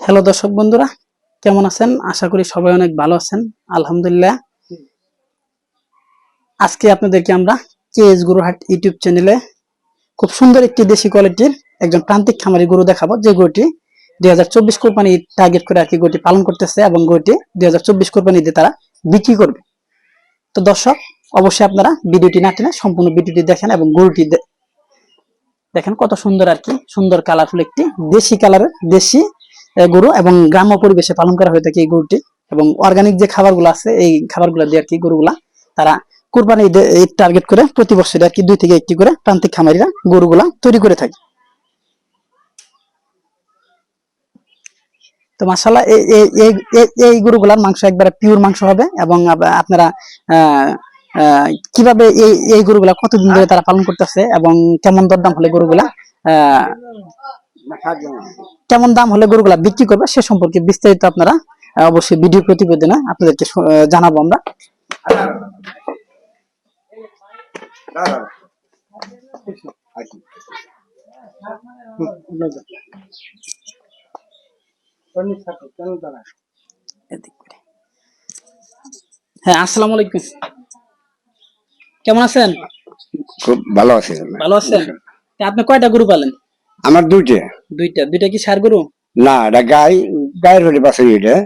Hello দর্শক বন্ধুরা, কেমন আছেন? আশা করি সবাই অনেক ভালো আছেন। আলহামদুলিল্লাহ। আজকে আপনাদেরকে আমরা কেএস গুরুহাট ইউটিউব চ্যানেলে খুব সুন্দর একটি দেশি কোয়ালিটির একজন প্রান্তিক খামারি গরু দেখাবো। যে গরুটি দুই হাজার চব্বিশ কোরবানি টার্গেট করে আর কি গরুটি পালন করতেছে এবং গরুটি দুই হাজার চব্বিশ কোরবানি দিয়ে তারা বিক্রি করবে। তো দর্শক, অবশ্যই আপনারা ভিডিওটি না টেনে সম্পূর্ণ ভিডিওটি দেখেন এবং গরুটি দেখেন কত সুন্দর আর কি, সুন্দর কালারফুল একটি দেশি কালারের দেশি গরু এবং গ্রাম্য পরিবেশে পালন করা হয়ে থাকে এই গরুটি এবং অর্গানিক যে খাবারগুলো আছে, এই খাবারগুলো দিয়ে আর কি গরুগুলা তারা কুরবানি টার্গেট করে প্রতি বছর আর কি দুই থেকে একটি করে প্রান্তিক খামারিরা গরুগুলা তৈরি করে থাকে। তো মাসাল্লাহ এই গরুগুলার মাংস একবারে পিওর মাংস হবে এবং আপনারা কীভাবে এই এই গরুগুলা কতদিন ধরে তারা পালন করতেছে এবং কেমন দরদাম হলে গরুগুলা কেমন দাম হলে গরুগুলা বিক্রি করবে সে সম্পর্কে বিস্তারিত আপনারা অবশ্যই ভিডিও প্রতিবেদনে আপনাদেরকে জানাব আমরা। হ্যাঁ আসসালামু আলাইকুম। কেমন আছেন? খুব ভালো আছে। ভালো আছেন? আপনি কয়টা গরু পালেন? আমার দুইটা। দুইটা। দুইটা কি সার গরু? না এটা গাই গায়ের হলে বাসে এটা।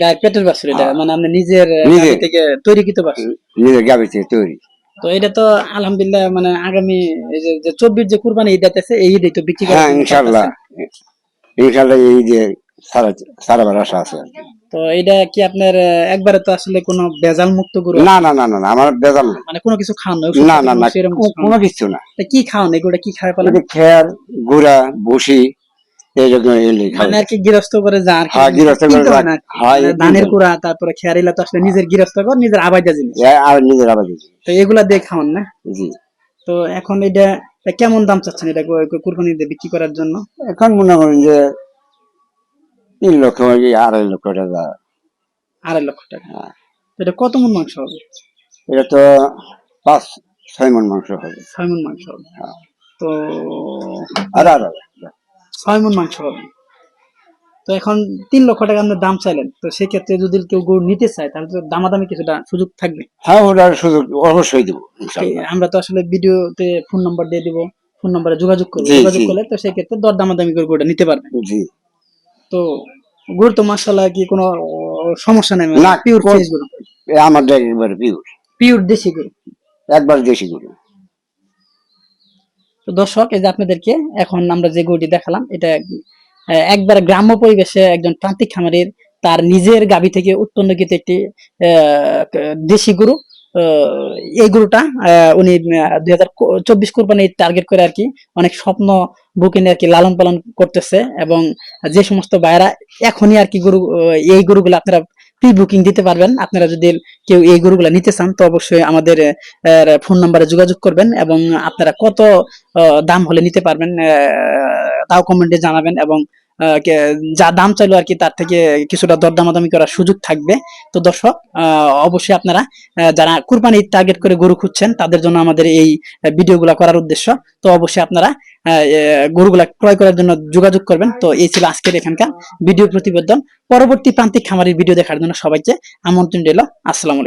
গায়ের পেটের বাছুর এটা। মানে আপনি নিজের। গাভী থেকে তৈরিকৃত বাছুর। নিজের গাবি থেকে তৈরি। তো এটা তো আলহামদুলিল্লাহ মানে আগামী এই যে- যে চব্বিশ যে কুরবানি ঈদ আছে এই ঈদে তো বিক্রি করা হ্যাঁ ইনশাআল্লাহ। ইনশাল্লাহ ইনশাল্লাহ এই যে সারা সারা আশা আছে। তো এটা কি আপনার একবারে তো আসলে কোনো ভেজাল মুক্ত গরু? না না না না আমার বেজাল নেই। মানে কোনো কিছু খাওয়ান না না না কোনো কিছু না। তা কি খাওয়ান এগুলো কি খাওয়া পালেন? খেয়ার গুড়া ভুসি এইরকম এলে মানে আর কি গৃহস্থ করে যা আর হ্যাঁ, গৃহস্থ করে। হয়। হ্যাঁ, ধানের কুড়া তারপরে খেয়ারিলা তো আসলে নিজের গৃহস্থ কর নিজের আবাইদা জিনিস। এ আর নিজের আবার দিছি। তো এগুলা দিয়ে খাওয়ান না? জি। তো এখন এটা কেমন দাম চাচ্ছেন এটা গো- কুরবানি দিয়ে বিক্রি করার জন্য? এখন মনে করেন যে তিন লক্ষ কি আড়াই লক্ষ টাকা। আড়াই লক্ষ টাকা। হ্যাঁ। এটা কত মন মাংস হবে? এটা তো পাঁচ ছয় মন মাংস হবে। ছয় মন মাংস হবে। হ্যাঁ। তো আর আর আর। ছয় মন মাংস হবে। তো এখন তিন লক্ষ টাকা আপনার দাম চাইলেন। তো সেক্ষেত্রে যদি কেউ গরু নিতে চায় তাহলে তো দামাদামি কিছুটা সুযোগ থাকবে। হ্যাঁ ওটার সুযোগ অবশ্যই দেবো আমরা তো আসলে ভিডিওতে ফোন নাম্বার দিয়ে দিব ফোন নাম্বারে যোগাযোগ করব। যোগাযোগ করলে তো সেক্ষেত্রে দর দামাদামি করে গরুটা নিতে পারবে। জি। তো তো কি কোনো সমস্যা নেই না, পিওর ফ্রেশ একবারে পিওর পিওর দেশি গরু একবার দেশি গরু তো দর্শক এই যে আপনাদেরকে এখন আমরা যে গরুটি দেখালাম এটা একবার গ্রাম্য পরিবেশে একজন প্রান্তিক খামারের তার নিজের গাভী থেকে উৎপন্নকৃত একটি আহ, দেশি গরু। এই গরুটা উনি দুই হাজার চব্বিশ কোরবানি টার্গেট করে আর কি অনেক স্বপ্ন বুকে নিয়ে আর কি লালন পালন করতেছে এবং যে সমস্ত ভাইয়েরা এখনই আর কি গরু এই গরুগুলো আপনারা প্রি বুকিং দিতে পারবেন। আপনারা যদি কেউ এই গরুগুলো নিতে চান, তো অবশ্যই আমাদের ফোন নাম্বারে যোগাযোগ করবেন এবং আপনারা কত দাম হলে নিতে পারবেন তাও কমেন্টে জানাবেন এবং যা দাম চাইলো আর কি, তার থেকে কিছুটা দরদামাদামি করার সুযোগ থাকবে। তো দর্শক অবশ্যই আপনারা যারা কুরবানি টার্গেট করে গরু খুঁজছেন, তাদের জন্য আমাদের এই ভিডিওগুলো করার উদ্দেশ্য। তো অবশ্যই আপনারা গরুগুলা ক্রয় করার জন্য যোগাযোগ করবেন। তো এই ছিল আজকের এখানকার ভিডিও প্রতিবেদন। পরবর্তী প্রান্তিক খামারের ভিডিও দেখার জন্য সবাইকে আমন্ত্রণ রইল। আসসালামু